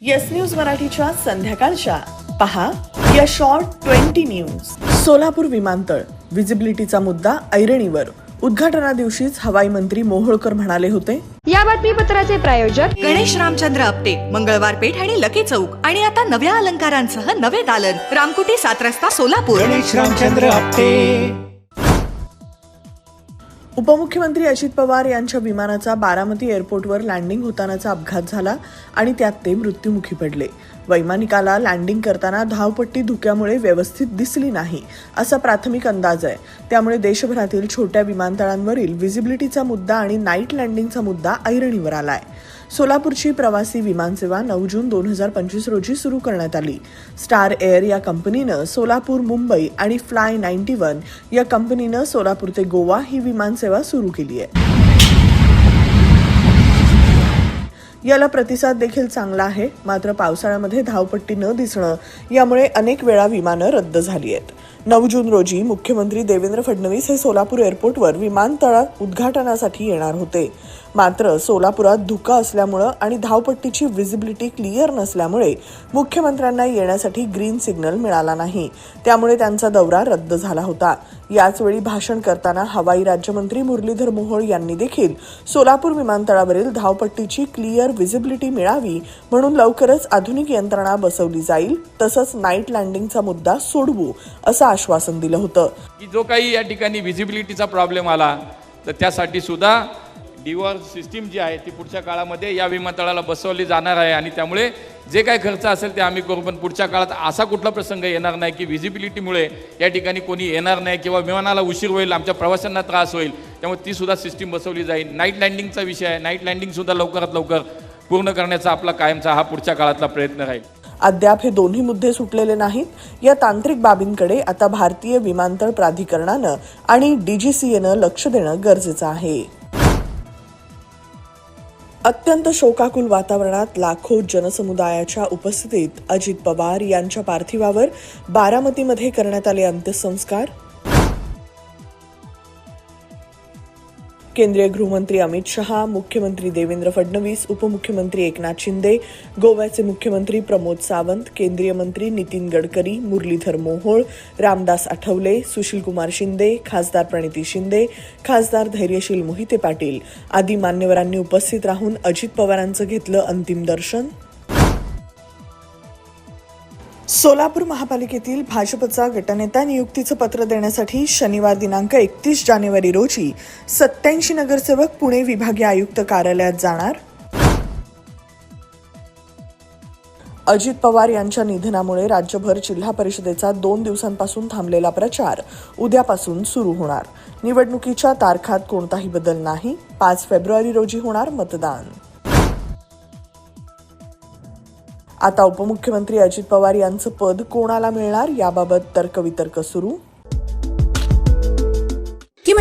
Yes news मराठीच्या संध्याकाळच्या. पहा या शॉर्ट ट्वेंटी न्यूज सोलापूर विमानतळ विजिबिलिटीचा मुद्दा ऐरणीवर. उद्घाटना दिवशीच हवाई मंत्री मोहोळकर म्हणाले होते. या बातमीपत्राचे प्रायोजक गणेश रामचंद्र आपटे मंगळवार पेठ आणि लकी चौक. आणि आता नव्या अलंकारांसह नवे दालन. रामकुटी सात रस्ता सोलापूर. गणेश रामचंद्र आपटे. उपमुख्यमंत्री अजित पवार यांच्या विमानाचा बारामती एअरपोर्टवर लँडिंग होतानाचा अपघात झाला आणि त्यात ते मृत्युमुखी पडले. वैमानिकाला लँडिंग करताना धावपट्टी धुक्यामुळे व्यवस्थित दिसली नाही असा प्राथमिक अंदाज आहे. त्यामुळे देशभरातील छोट्या विमानतळांवरील व्हिजिबिलिटीचा मुद्दा आणि नाईट लँडिंगचा मुद्दा ऐरणीवर आला आहे सोलापूरची प्रवासी विमानसेवा नऊ जून दोन हजार पंचवीस रोजी सुरू करण्यात आली. स्टार एअर या कंपनीनं सोलापूर मुंबई आणि फ्लाय नाईन्टी वन या कंपनीनं सोलापूर ते गोवा ही विमानसेवा सुरू केली आहे. याला प्रतिसाद देखील चांगला आहे मात्र पावसाळ्यामध्ये धावपट्टी न दिसणं यामुळे अनेक वेळा विमानं रद्द झाली आहेत. नऊ जून रोजी मुख्यमंत्री देवेंद्र फडणवीस हे सोलापूर एअरपोर्टवर विमानतळात उद्घाटनासाठी येणार होते. मात्र सोलापुरात धुका असल्यामुळं आणि धावपट्टीची विजिबिलिटी क्लिअर नसल्यामुळे मुख्यमंत्र्यांना येण्यासाठी ग्रीन सिग्नल मिळाला नाही. त्यामुळे त्यांचा दौरा रद्द झाला होता. याचवेळी भाषण करताना हवाई राज्यमंत्री मुरलीधर मोहोळ यांनी देखील सोलापूर विमानतळावरील धावपट्टीची क्लिअर विजिबिलिटी मिळावी म्हणून लवकरच आधुनिक यंत्रणा बसवली जाईल तसंच नाईट लँडिंगचा मुद्दा सोडवू असं आश्वासन दिलं होतं. की जो काही या ठिकाणी व्हिजिबिलिटीचा प्रॉब्लेम आला तर त्यासाठी सुद्धा डिवॉर सिस्टीम जी आहे ती पुढच्या काळामध्ये या विमानतळाला बसवली जाणार आहे आणि त्यामुळे जे काही खर्च असेल ते आम्ही करू पण पुढच्या काळात असा कुठला प्रसंग येणार नाही की व्हिजिबिलिटीमुळे या ठिकाणी कोणी येणार नाही किंवा विमानाला उशीर होईल आमच्या प्रवाशांना त्रास होईल त्यामुळे ती सुद्धा सिस्टीम बसवली जाईल. नाईट लँडिंगचा विषय आहे. नाईट लँडिंगसुद्धा लवकरात लवकर पूर्ण करण्याचा आपला कायमचा हा पुढच्या काळातला प्रयत्न राहील. अद्याप हे दोन्ही मुद्दे सुटलेले नाहीत. या तांत्रिक बाबींकडे आता भारतीय विमानतळ प्राधिकरणानं आणि डीजीसीएनं लक्ष देणं गरजेचं आहे. अत्यंत शोकाकुल वातावरणात लाखो जनसमुदायाच्या उपस्थितीत अजित पवार यांच्या पार्थिवावर बारामतीमध्ये करण्यात आले अंत्यसंस्कार. केंद्रीय गृहमंत्री अमित शहा मुख्यमंत्री देवेंद्र फडणवीस उपमुख्यमंत्री एकनाथ शिंदे गोव्याचे मुख्यमंत्री प्रमोद सावंत केंद्रीय मंत्री नितीन गडकरी मुरलीधर मोहोळ रामदास आठवले सुशीलकुमार शिंदे खासदार प्रणिती शिंदे खासदार धैर्यशील मोहिते पाटील आदी मान्यवरांनी उपस्थित राहून अजित पवारांचं घेतलं अंतिम दर्शन. सोलापूर महापालिकेतील भाजपचा गटनेता नियुक्तीचं पत्र देण्यासाठी शनिवार दिनांक एकतीस जानेवारी रोजी सत्याऐंशी नगरसेवक पुणे विभागीय आयुक्त कार्यालयात जाणार? अजित पवार यांच्या निधनामुळे राज्यभर जिल्हा परिषदेचा दोन दिवसांपासून थांबलेला प्रचार उद्यापासून सुरू होणार. निवडणुकीच्या तारखात कोणताही बदल नाही. पाच फेब्रुवारी रोजी होणार मतदान. आता उपमुख्यमंत्री अजित पवार यांचं पद कोणाला मिळणार? याबाबत तर्कवितर्क सुरू.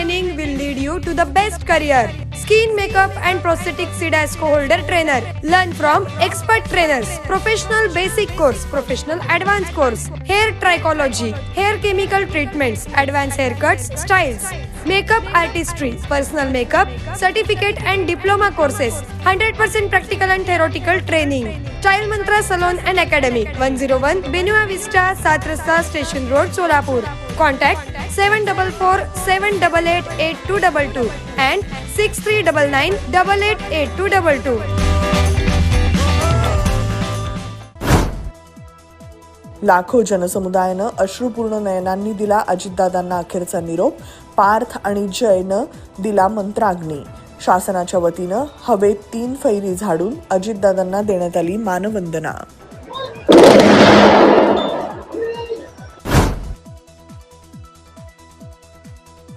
training will lead you to the best career. Skin makeup and prosthetic CIDASCO holder trainer. Learn from expert trainers. Professional basic course, professional advanced course, hair trichology, hair chemical treatments, advanced haircuts, styles, makeup artistry, personal makeup, certificate and diploma courses, 100% practical and theoretical training. Child Mantra Salon and Academy, 101 Benua Vista, Satrasa Station Road, Solapur. Contact seven double four seven double eight eight two double two and six three double nine double eight eight two double two लाखो जनसमुदायानं अश्रुपूर्ण नयनांनी दिला अजितदादांना अखेरचा निरोप. पार्थ आणि जयनं दिला मंत्राग्नी. शासनाच्या वतीनं हवेत तीन फैरी झाडून अजितदादांना देण्यात आली मानवंदना.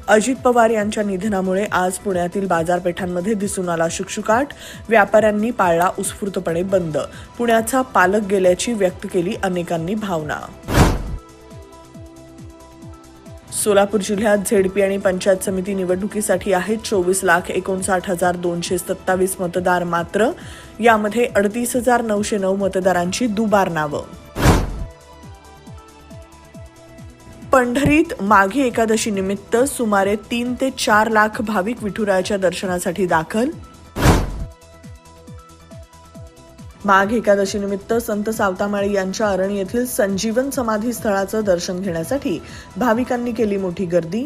अजित पवार यांच्या निधनामुळे आज पुण्यातील बाजारपेठांमध्ये दिसून आला शुकशुकाट. व्यापाऱ्यांनी पाळला उत्स्फूर्तपणे बंद. पुण्याचा पालक गेल्याची व्यक्त केली अनेकांनी भावना. सोलापूर जिल्ह्यात झेडपी आणि पंचायत समिती निवडणुकीसाठी आहेत चोवीस लाख एकोणसाठ हजार दोनशे सत्तावीस मतदार मात्र. यामध्ये अडतीस हजार नऊशे नऊ मतदारांची दुबार नावं. पंढरीत माघी एकादशी निमित्त सुमारे तीन ते चार लाख भाविक विठुरायाच्या दर्शनासाठी दाखल. माघ एकादशीनिमित्त संत सावतामाळी यांच्या अरणी येथील संजीवन समाधी स्थळाचं दर्शन घेण्यासाठी भाविकांनी केली मोठी गर्दी.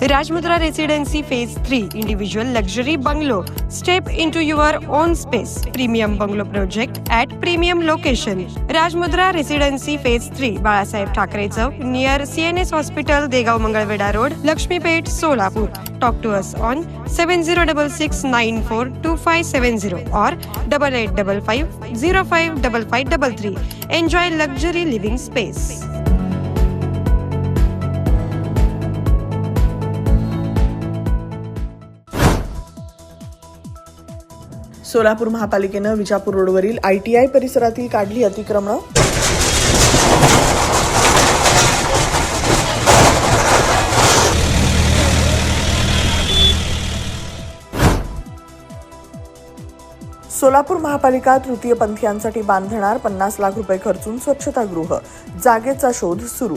Rajmudra Residency Phase 3 Individual Luxury Bungalow. Step into your own space. Premium Bungalow Project at premium location. Rajmudra Residency Phase 3 Balasaheb Thackeray near CNS Hospital, Degao Mangalveda Road, Lakshmipet, Solapur. Talk to us on 7066942570 or 8855 Enjoy luxury living space. Solapur महापालिकेनं विजापूर रोडवरील I T I परिसरातील काढली अतिक्रमणं. सोलापूर महापालिका तृतीय पंथीयांसाठी बांधणार पन्नास लाख रुपये खर्चून स्वच्छतागृह. जागेचा शोध सुरू.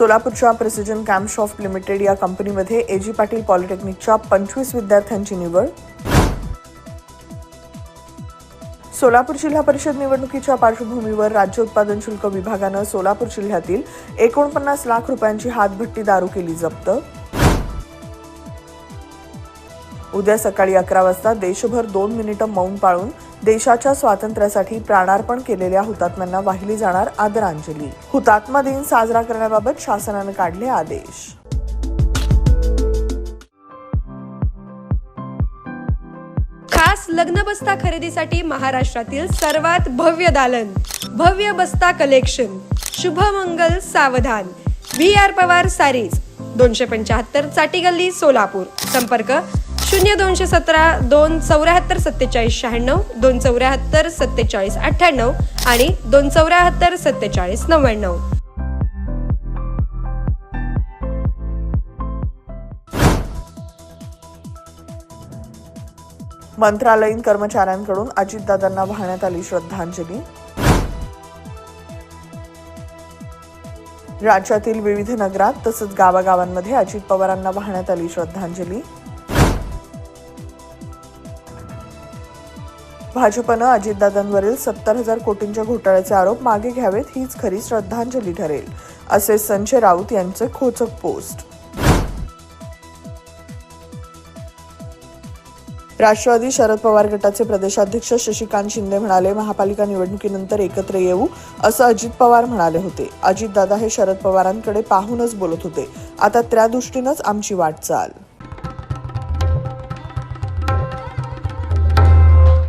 सोलापूरच्या प्रेसिजन कॅम्पशॉफ्ट लिमिटेड या कंपनीमध्ये एजी पाटील पॉलिटेक्निकच्या पंचवीस विद्यार्थ्यांची निवड. सोलापूर जिल्हा परिषद निवडणुकीच्या पार्श्वभूमीवर राज्य उत्पादन शुल्क विभागानं सोलापूर जिल्ह्यातील एकोणपन्नास लाख रुपयांची हातभट्टी दारू केली जप्त. उद्या सकाळी अकरा वाजता देशभर दोन मिनिटं मौन पाळून देशाच्या स्वातंत्र्यासाठी प्राणार्पण केलेल्या हुतात्म्यांना वाहिली जाणार आदरांजली. हुतात्मा दिन साजरा करण्याबाबत शासनानं काढले आदेश. खास लग्न बस्ता खरेदीसाठी महाराष्ट्रातील सर्वात भव्य दालन भव्य बस्ता कलेक्शन शुभमंगल सावधान. व्ही आर पवार सारीज दोनशे पंच्याहत्तर चाटी गल्ली सोलापूर. संपर्क शून्य दोनशे सतरा दोन चौऱ्याहत्तर सत्तेचाळीस शहाण्णव दोन चौऱ्याहत्तर सत्तेचाळीस अठ्ठ्याण्णव आणि दोन चौऱ्याहत्तर सत्तेचाळीस नव्याण्णव. मंत्रालयीन कर्मचाऱ्यांकडून अजितदादांना वाहण्यात आली श्रद्धांजली. राज्यातील विविध नगरात तसंच गावागावांमध्ये अजित पवारांना वाहण्यात आली श्रद्धांजली. भाजपनं अजितदादांवरील सत्तर हजार कोटींच्या घोटाळ्याचे आरोप मागे घ्यावेत हीच खरी श्रद्धांजली ठरेल असे संजय राऊत यांचे खोचक पोस्ट. राष्ट्रवादी शरद पवार गटाचे प्रदेशाध्यक्ष शशिकांत शिंदे म्हणाले महापालिका निवडणुकीनंतर एकत्र येऊ असं अजित पवार म्हणाले होते. अजितदादा हे शरद पवारांकडे पाहूनच बोलत होते. आता त्या दृष्टीनंच आमची वाटचाल.